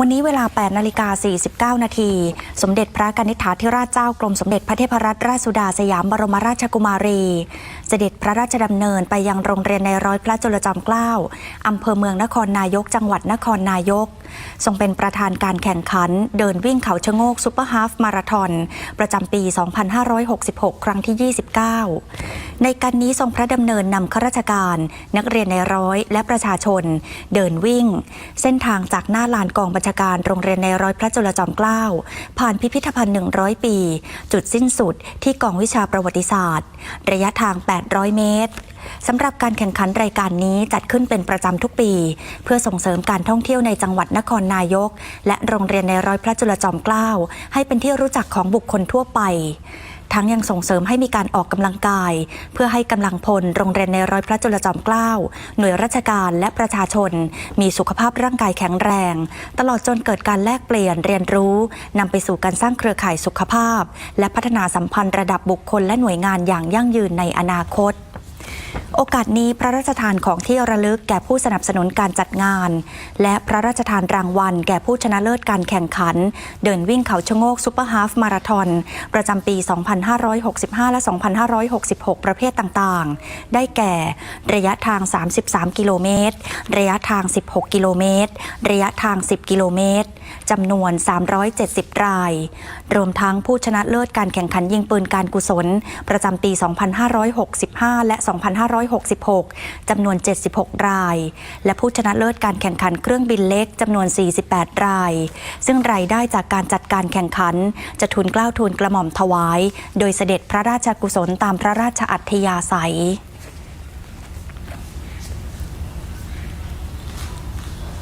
วันนี้เวลา 8 นาฬิกา 49 นาที สมเด็จพระกนิษฐาธิราชเจ้ากรมสมเด็จพระเทพรัตนราชสุดาสยามบรมราชกุมารี เสด็จพระราชดำเนินไปยังโรงเรียนในร้อยพระจุลจอมเกล้าอำเภอเมืองนครนายก จังหวัดนครนายก ทรงเป็นประธานการแข่งขัน เดินวิ่งเขาชะโงกซูเปอร์ฮาฟมาราธอนประจำปี 2566 ครั้งที่ 29 ในการนี้ทรงพระดำเนินนำข้าราชการ นักเรียนในร้อยและประชาชน เดินวิ่ง เส้นทางจากหน้าลานกองบัญชาการโรงเรียนในร้อยพระจุลจอมเกล้าผ่านพิพิธภัณฑ์ 100 ปี จุดสิ้นสุดที่กองวิชาประวัติศาสตร์ ระยะทาง 800 เมตร สำหรับการแข่งขันรายการนี้จัดขึ้นเป็นประจำทุกปี เพื่อส่งเสริมการท่องเที่ยวในจังหวัดนครนายก และโรงเรียนในร้อยพระจุลจอมเกล้าให้เป็นที่รู้จักของบุคคลทั่วไปทั้งยังส่งเสริมให้มีการออกกำลังกาย เพื่อให้กำลังพลโรงเรียนในร้อยพระจุลจอมเกล้าหน่วยราชการและประชาชน มีสุขภาพร่างกายแข็งแรง ตลอดจนเกิดการแลกเปลี่ยนเรียนรู้นำไปสู่การสร้างเครือข่ายสุขภาพ และพัฒนาสัมพันธ์ระดับบุคคลและหน่วยงานอย่างยั่งยืนในอนาคต โอกาสนี้พระราชทานของที่ระลึกแก่ผู้สนับสนุนการจัดงาน และพระราชทานรางวัล แก่ผู้ชนะเลิศการแข่งขัน เดินวิ่งเขาชะโงกซูเปอร์ฮาฟมาราทอนประจำปี 2565 และ 2566 ประเภทต่างๆ ได้แก่ ระยะทาง 33 กิโลเมตร ระยะทาง 16 กิโลเมตร ระยะทาง 10 กิโลเมตร จำนวน 370 ราย รวมทั้งผู้ชนะเลิศการแข่งขันยิงปืนการกุศล ประจำปี 2565 และ 2566 จำนวน 76 ราย และผู้ชนะเลิศการแข่งขันเครื่องบินเล็กจำนวน 48 ราย ซึ่งรายได้จากการจัดการแข่งขัน จะทุนกล้าวทุนกระหม่อมถวาย โดยเสด็จพระราชกุศลตามพระราชอัธยาศัย